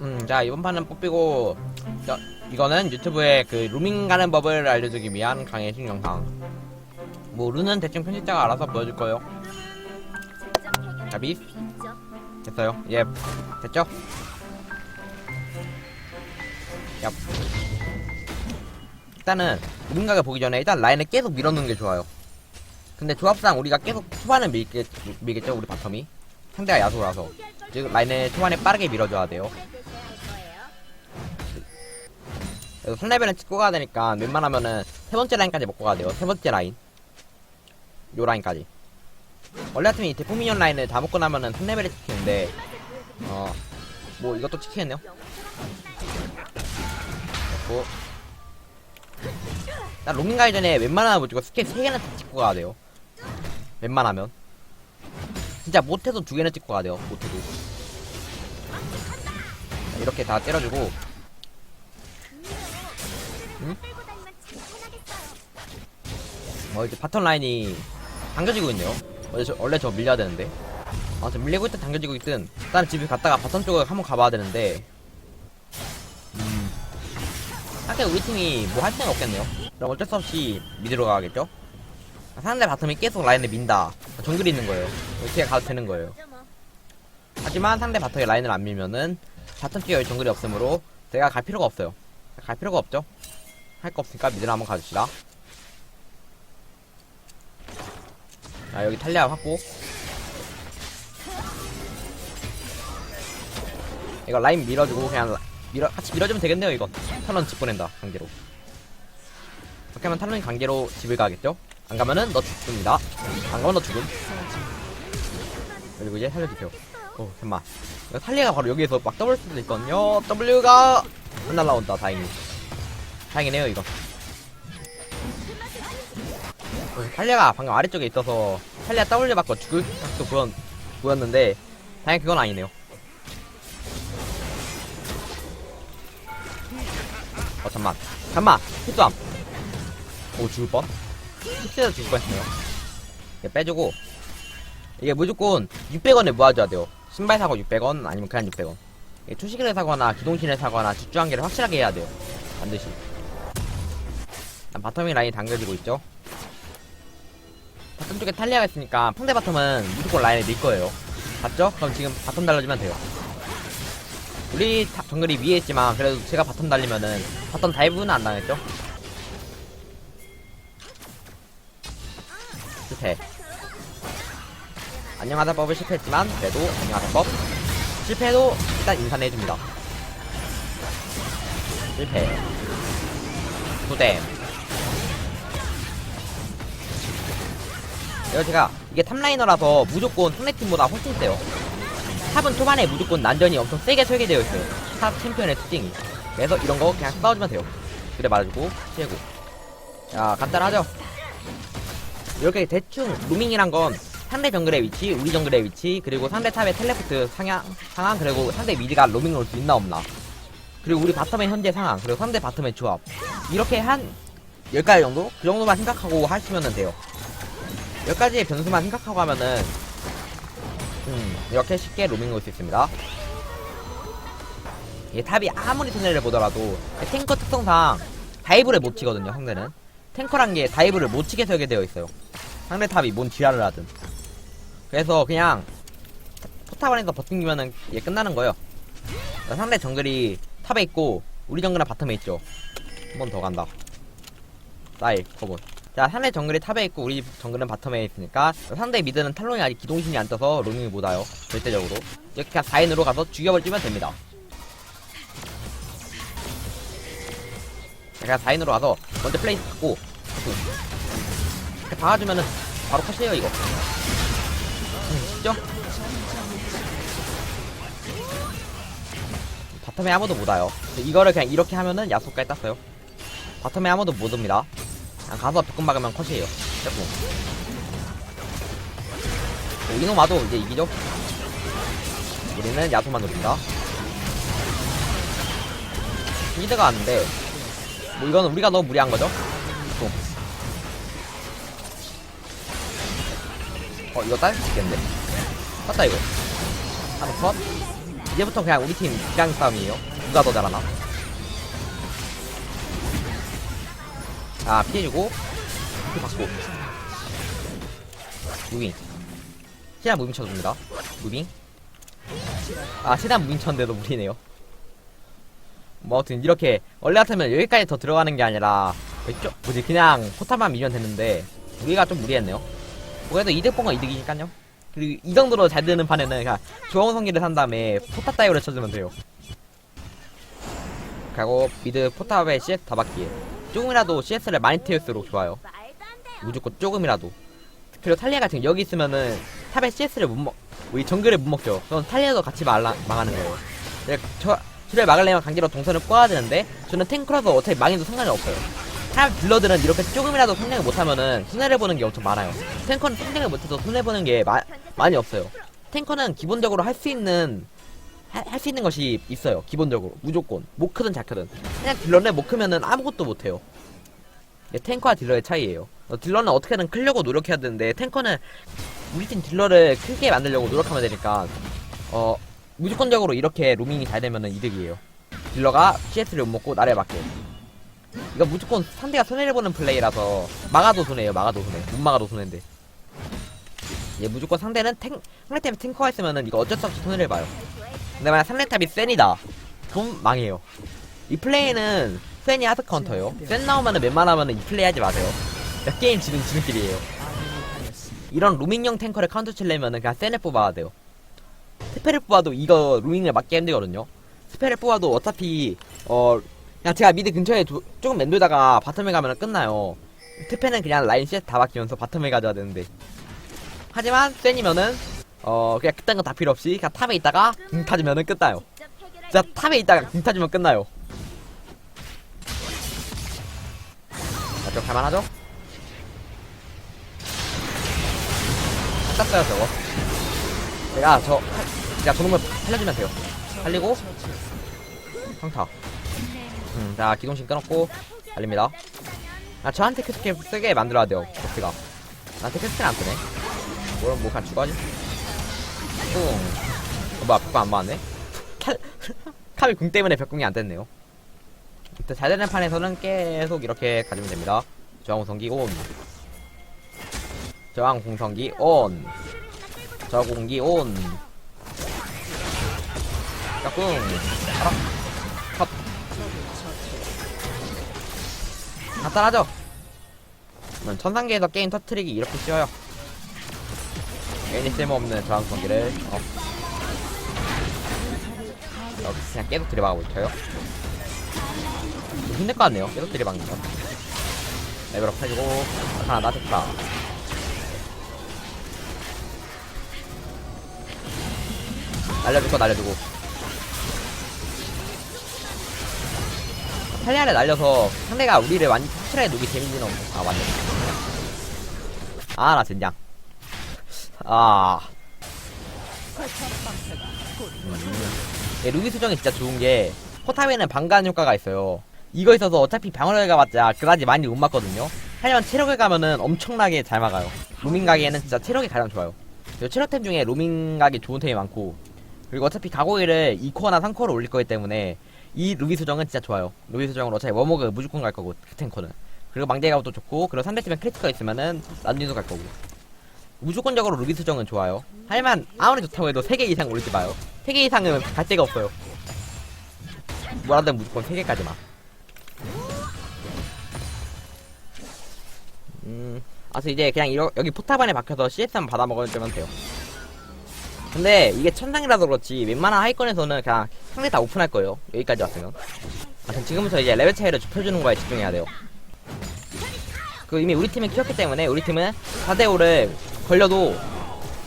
음, 자, 이번 판은 뽑히고, 저, 이거는 유튜브에 그 루밍 가는 법을 알려주기 위한 강의신 영상. 뭐, 루는 대충 편집자가 알아서 보여줄 거예요. 자비? 됐어요. 예, 됐죠? 야. 일단은, 루밍각을 보기 전에 일단 라인을 계속 밀어놓는 게 좋아요. 근데 조합상 우리가 계속 초반을 밀겠, 밀겠죠, 우리 바텀이. 상대가 야소라서. 즉, 라인을 초반에 빠르게 밀어줘야 돼요. 그래서 3레벨은 찍고 가야 되니까 웬만하면은 세 번째 라인까지 먹고 가야 돼요. 세 번째 라인. 요 라인까지. 원래 같으면 이 대포 미니언 라인을 다 먹고 나면은 3레벨에 찍히는데, 어, 뭐 이것도 찍히겠네요. 됐고. 나 로밍 가기 전에 웬만하면 무조건 스킬 3개는 다 찍고 가야 돼요. 웬만하면. 진짜 못해도 2개는 찍고 가야 돼요. 못해도. 자, 이렇게 다 때려주고, 어 이제 바텀 라인이 당겨지고 있네요. 원래 저, 원래 저 밀려야 되는데. 아무튼 밀리고 있든 당겨지고 있든 일단 집에 갔다가 바텀 쪽을 한번 가봐야 되는데. 음. 사실 우리 팀이 뭐할 생각 없겠네요. 그럼 어쩔 수 없이 미드로 가겠죠? 상대 바텀이 계속 라인을 민다. 정글이 있는 거예요. 이렇게 가도 되는 거예요. 하지만 상대 바텀이 라인을 안 밀면은 바텀 쪽에 정글이 없으므로 제가 갈 필요가 없어요. 갈 필요가 없죠. 할 거 없으니까 미드를 한번 가줍시다. 자, 여기 탈리아 확보. 이거 라인 밀어주고 그냥 라- 밀어, 같이 밀어주면 되겠네요, 이거. 탈론 집 보낸다, 강제로. 그렇게 하면 탈론이 강제로 집을 가겠죠? 안 가면은 너 죽습니다. 안 가면 너 죽음. 그리고 이제 살려주세요. 오, 잠만. 탈리아가 바로 여기에서 막 더블 수도 있거든요. W가 안 날라온다, 다행히. 다행이네요, 이거. 어, 탈리아가 방금 아래쪽에 있어서 탈리아 W 맞고 죽을 각도 보였, 보였는데 다행히 그건 아니네요. 어 잠만. 잠만! 힙수함! 오 죽을 뻔? 힙스에서 죽을 뻔했네요. 이게 빼주고. 이게 무조건 600원에 모아줘야 돼요. 신발 사고 600원? 아니면 그냥 600원? 이게 투시기를 사거나 기동신을 사거나 집중한 개를 확실하게 해야 돼요. 반드시 바텀이 라인이 당겨지고 있죠 바텀 쪽에 탈리아가 있으니까 상대 바텀은 무조건 라인에 밀 거예요. 봤죠? 그럼 지금 바텀 달려주면 돼요. 우리 타- 정글이 위에 있지만 그래도 제가 바텀 달리면은 바텀 다이브는 안 당했죠? 실패. 안녕하다 법을 실패했지만 그래도 안녕하다 법 실패해도 일단 인사는 해줍니다. 실패. 부댐. 이거 제가 이게 탑라이너라서 무조건 상대팀보다 훨씬 세요 탑은 초반에 무조건 난전이 엄청 세게 설계되어 있어요 탑 챔피언의 특징이 그래서 이런 거 그냥 싸워주면 돼요 그래 말해주고 피해고 자 간단하죠 이렇게 대충 루밍이란 건 상대 정글의 위치, 우리 정글의 위치, 그리고 상대 탑의 텔레포트 상향, 상황, 그리고 상대 미드가 로밍을 올수 있나 없나. 그리고 우리 바텀의 현재 상황, 그리고 상대 바텀의 조합. 이렇게 한 10가지 정도? 그 정도만 생각하고 하시면 돼요. 몇 가지의 변수만 생각하고 하면은 음, 이렇게 쉽게 로밍 올 수 있습니다. 이 탑이 아무리 손해를 보더라도 탱커 특성상 다이브를 못 치거든요. 상대는 탱커란 게 다이브를 못 치게 설계 되어 있어요. 상대 탑이 뭔 지랄을 하든. 그래서 그냥 포탑 안에서 버팅기면은 이게 끝나는 거예요. 상대 정글이 탑에 있고 우리 정글은 바텀에 있죠. 한 번 더 간다. 나이 커본. 자, 상대 정글이 탑에 있고 우리 정글은 바텀에 있으니까 상대 미드는 탈론이 아직 기동신이 안 떠서 로밍을 못 와요. 절대적으로. 이렇게 그냥 4인으로 가서 죽여버리면 됩니다. 자, 그냥 4인으로 가서 먼저 플레이스 갖고 이렇게 박아주면은 바로 컷이에요 이거. 음, 쉽죠? 바텀에 아무도 못 와요. 이거를 그냥 이렇게 하면은 야속까지 땄어요. 바텀에 아무도 못 옵니다. 그냥 가서 벽금 막으면 컷이에요. 됐고. 뭐 이놈 와도 이제 이기죠? 우리는 야수만 노립니다. 미드가 왔는데, 뭐 이거는 우리가 너무 무리한 거죠? 또. 어, 이거 딸수 있겠는데? 땄다, 이거. 하나 컷. 이제부터 그냥 우리 팀 기강 싸움이에요. 누가 더 잘하나? 아, 피해주고, 피 받고. 무빙. 최대한 무빙 쳐줍니다. 무빙. 아, 최대한 무빙 쳤는데도 무리네요. 뭐, 아무튼, 이렇게, 원래 같으면 여기까지 더 들어가는 게 아니라, 좀, 뭐지, 그냥 포탑만 밀면 되는데, 우리가 좀 무리했네요. 그래도 이득 본 건 이득이니까요. 그리고 이 정도로 잘 되는 판에는 그냥 좋은 성기를 산 다음에 포탑 따위로 쳐주면 돼요. 그리고 미드 포탑에 CS 다 받기에 조금이라도 CS를 많이 태울수록 좋아요. 무조건 조금이라도. 그리고 탈리아 같은 거 여기 있으면은 탑에 CS를 못 먹, 우리 정글을 못 먹죠. 그럼 탈리아도 같이 말라, 망하는 거예요. 네, 저, 저를 막으려면 강제로 동선을 꼬아야 되는데 저는 탱크라서 어차피 망해도 상관이 없어요. 탑 딜러들은 이렇게 조금이라도 성장을 못하면은 손해를 보는 게 엄청 많아요. 탱커는 성장을 못해서 손해보는 게 마, 많이 없어요. 탱커는 기본적으로 할 수 있는 할 수 있는 것이 있어요. 기본적으로 무조건 못 크든 잘 크든 그냥 딜러를 못 크면은 아무것도 못해요. 이게 탱커와 딜러의 차이예요. 어, 딜러는 어떻게든 크려고 노력해야 되는데 탱커는 우리 팀 딜러를 크게 만들려고 노력하면 되니까 어 무조건적으로 이렇게 로밍이 잘 되면은 이득이에요. 딜러가 CS를 못 먹고 나를 맞게. 이거 무조건 상대가 손해를 보는 플레이라서 막아도 손해예요. 막아도 손해. 못 막아도 손해인데. 얘 무조건 상대는 탱 상대팀에 탱커가 있으면은 이거 어쩔 수 없이 손해를 봐요. 근데 만약 상대탑이 센이다. 그럼 망해요. 이 플레이는 센이 하드 카운터예요. 센 나오면은 웬만하면은 이 플레이 하지 마세요. 야, 게임 지는 지는끼리예요. 이런 로밍형 탱커를 카운터 칠려면은 그냥 센을 뽑아야 돼요. 스페를 뽑아도 이거 로밍을 막기 힘들거든요. 스페를 뽑아도 어차피 어 그냥 제가 미드 근처에 조, 조금 맴돌다가 바텀에 가면 끝나요. 트페는 그냥 라인 CS 다 바뀌면서 바텀에 가져야 되는데. 하지만 센이면은 어 그냥 그딴 거 다 필요 없이 그냥 탑에 있다가 궁 타주면은 끝나요. 진짜 탑에 있다가 궁 타주면 끝나요. 아, 저 갈만하죠? 땄어요 저거. 제가 저 제가 저놈을 살려주면 돼요. 살리고 평타. 음, 자 기동신 끊었고 달립니다. 아 저한테 큐스킬 쓰게 만들어야 돼요. 보스가. 나한테 큐스킬 안 뜨네. 뭐럼 뭐 그냥 죽어야지. 뿡. 어, 뭐야 벽공 안 맞네. 칼 칼이 궁 때문에 벽공이 안 됐네요. 일단 잘 되는 판에서는 계속 이렇게 가지면 됩니다. 저항 공성기 온. 저항 공성기 온. 저 공기 온. 벽공. 알아. 컷. 간단하죠? 천상계에서 게임 터트리기 이렇게 쉬워요. 괜히 쓸모없는 저항 공기를 어. 여기 그냥 계속 들이박아고 있어요. 좀 힘들 것 같네요. 계속 들이박는 거. 레벨업 해주고 하나 놔줬다. 날려줄 거 날려주고. 탈리아를 날려서 상대가 우리를 완전 확실하게 녹이 재밌는 없. 아 맞네. 아나 젠장. 아. 음. 네, 루비 수정이 진짜 좋은 게 포탑에는 방관 효과가 있어요. 이거 있어서 어차피 방어를 가봤자 그다지 많이 못 맞거든요. 하지만 체력을 가면은 엄청나게 잘 막아요. 로밍 가기에는 진짜 체력이 가장 좋아요. 체력템 중에 로밍 가기 좋은 템이 많고 그리고 어차피 가고일을 2코어나 3코어로 올릴 거기 때문에 이 루비 수정은 진짜 좋아요. 루비 수정은 어차피 워머그 무조건 갈 거고 그 탱커는 그리고 망대가도 좋고 그리고 상대팀에 크리티가 있으면은 난리도 갈 거고 무조건적으로 루비 수정은 좋아요. 하지만 아무리 좋다고 해도 3개 이상 올리지 마요. 3개 이상은 갈 데가 없어요. 뭐라든 무조건 3개까지만. 음, 아서 이제 그냥 이러, 여기 포탑 안에 박혀서 CS만 받아먹으면 돼요. 근데 이게 천상이라서 그렇지 웬만한 하이건에서는 그냥 상대 다 오픈할 거예요. 여기까지 왔으면. 아무튼 지금부터 이제 레벨 차이를 좁혀주는 거에 집중해야 돼요. 그 이미 우리 팀은 키웠기 때문에 우리 팀은 4대5를 걸려도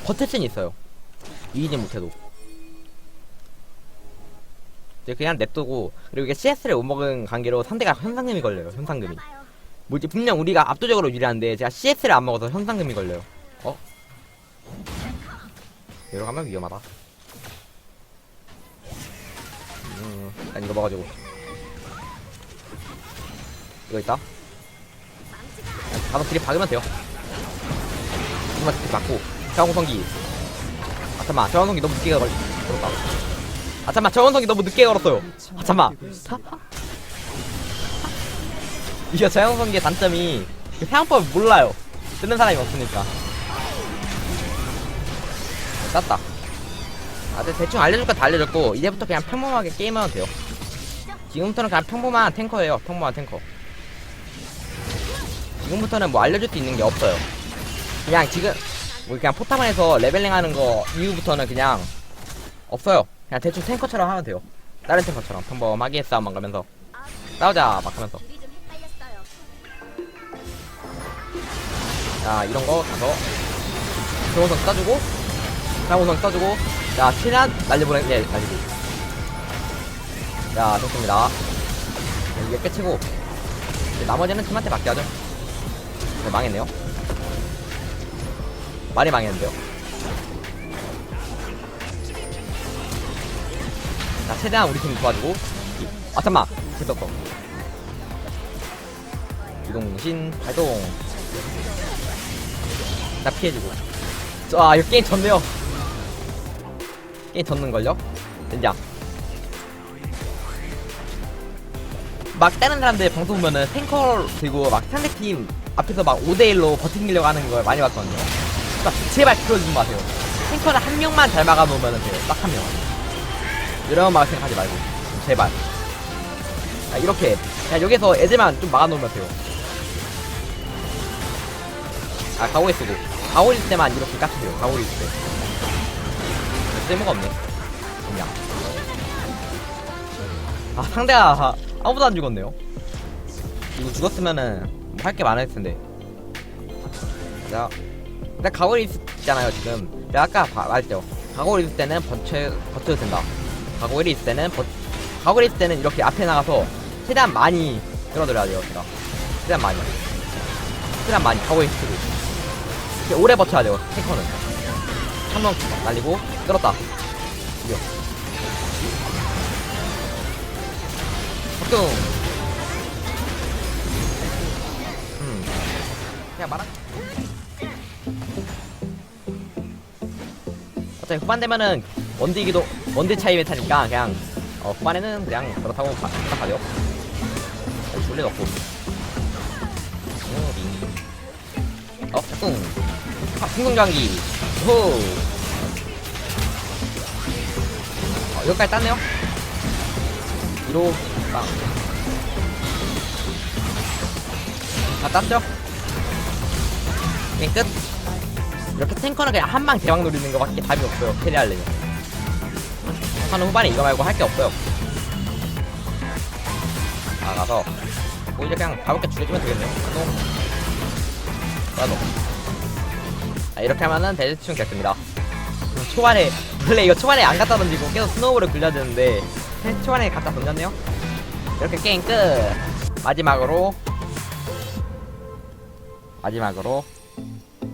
버틸 수는 있어요. 이기지 못해도. 이제 그냥 냅두고 그리고 이게 CS를 못 먹은 관계로 상대가 현상금이 걸려요. 현상금이. 뭐지 분명 우리가 압도적으로 유리한데 제가 CS를 안 먹어서 현상금이 걸려요. 어? 여기로 가면 위험하다. 음, 난 이거 먹어주고. 이거 있다. 다섯 킬이 박으면 돼요. 이만 킬 맞고 저항공성기. 아 잠깐만 저항공기 너무 무게가 걸. 그렇다. 아 잠만 정원석이 너무 늦게 걸었어요. 아 잠만 이거 정원석의 단점이 그 사용법을 몰라요. 쓰는 사람이 없으니까. 땄다. 아 근데 대충 알려줄 거다 알려줬고 이제부터 그냥 평범하게 게임하면 돼요. 지금부터는 그냥 평범한 탱커예요. 평범한 탱커. 지금부터는 뭐 알려줄 수 있는 게 없어요 그냥 지금 뭐 그냥 포탑안에서 레벨링 하는 거 이후부터는 그냥 없어요. 그냥 대충 탱커처럼 하면 돼요. 다른 탱커처럼. 평범하게 싸움만 가면서. 싸우자 막 하면서. 자 이런 거 가서. 정원성 써주고 장원성 써주고. 자 최대한 날려보내 네 날리고 자 좋습니다. 네, 이게 끝이고. 나머지는 팀한테 맡게 하죠. 네, 망했네요 많이 망했는데요. 자 최대한 우리 팀 도와주고 이- 아 잠만 됐었어 이동신 발동. 나 피해주고. 저, 아 이거 게임 졌네요. 게임 졌는걸요? 젠장. 막 다른 사람들 방송 보면은 탱커 들고 막 상대팀 앞에서 막 5대1로 버티려고 하는 걸 많이 봤거든요 제발 그러지 좀 마세요. 탱커는 한 명만 잘 막아놓으면 돼요. 딱 한 명. 이런 막 생각하지 말고 제발. 아, 이렇게. 그냥 여기서 애들만 좀 막아놓으면 돼요. 아 가오에 쓰고. 있을 때만 이렇게 깎으세요. 있을 때. 쓸모가 없네. 그냥. 아 상대가 아무도 안 죽었네요. 이거 죽었으면은 뭐 할게 많을 텐데. 자 근데 가오리 있잖아요 지금. 내가 아까 봐- 말했죠 가오리 있을 때는 버텨, 버텨도 된다. 가오리 있을 때는 버, 가오리 있을 때는 이렇게 앞에 나가서 최대한 많이 끌어들여야 돼요 제가. 최대한 많이. 최대한 많이 가오리 쓰고 이렇게 오래 버텨야 돼요 탱커는. 한번 날리고 끌었다. 이겨. 박동. 음. 그냥 말아 어차피 후반 되면은 원딜기도 원딜 차이 메타니까 그냥 어 후반에는 그냥 그렇다고 가, 생각하죠 어, 졸래 넣고 어, 응. 아, 풍동장기. 호. 어, 여기까지 땄네요. 뒤로, 빵. 다 땄죠? 게임 끝. 이렇게 탱커는 그냥 한방 대박 노리는 거밖에 답이 없어요. 캐리하려면. 하는 후반에 이거 말고 할 게 없어요. 나가서, 뭐 이제 그냥 가볍게 죽여주면 되겠네요. 한동. 나도. 아, 이렇게 하면은 대충 됐습니다. 음, 초반에 원래 이거 초반에 안 갖다 던지고 계속 스노우볼을 굴려야 되는데 초반에 갖다 던졌네요. 이렇게 게임 끝. 마지막으로 마지막으로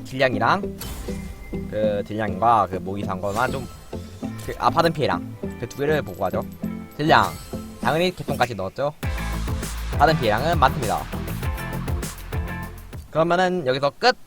딜량이랑 그 딜량과 그 모기산 거만 좀그 아, 받은 피해랑 그두 개를 보고 하죠. 딜량 당연히 개똥까지 넣었죠. 받은 피해량은 많습니다. 그러면은 여기서 끝.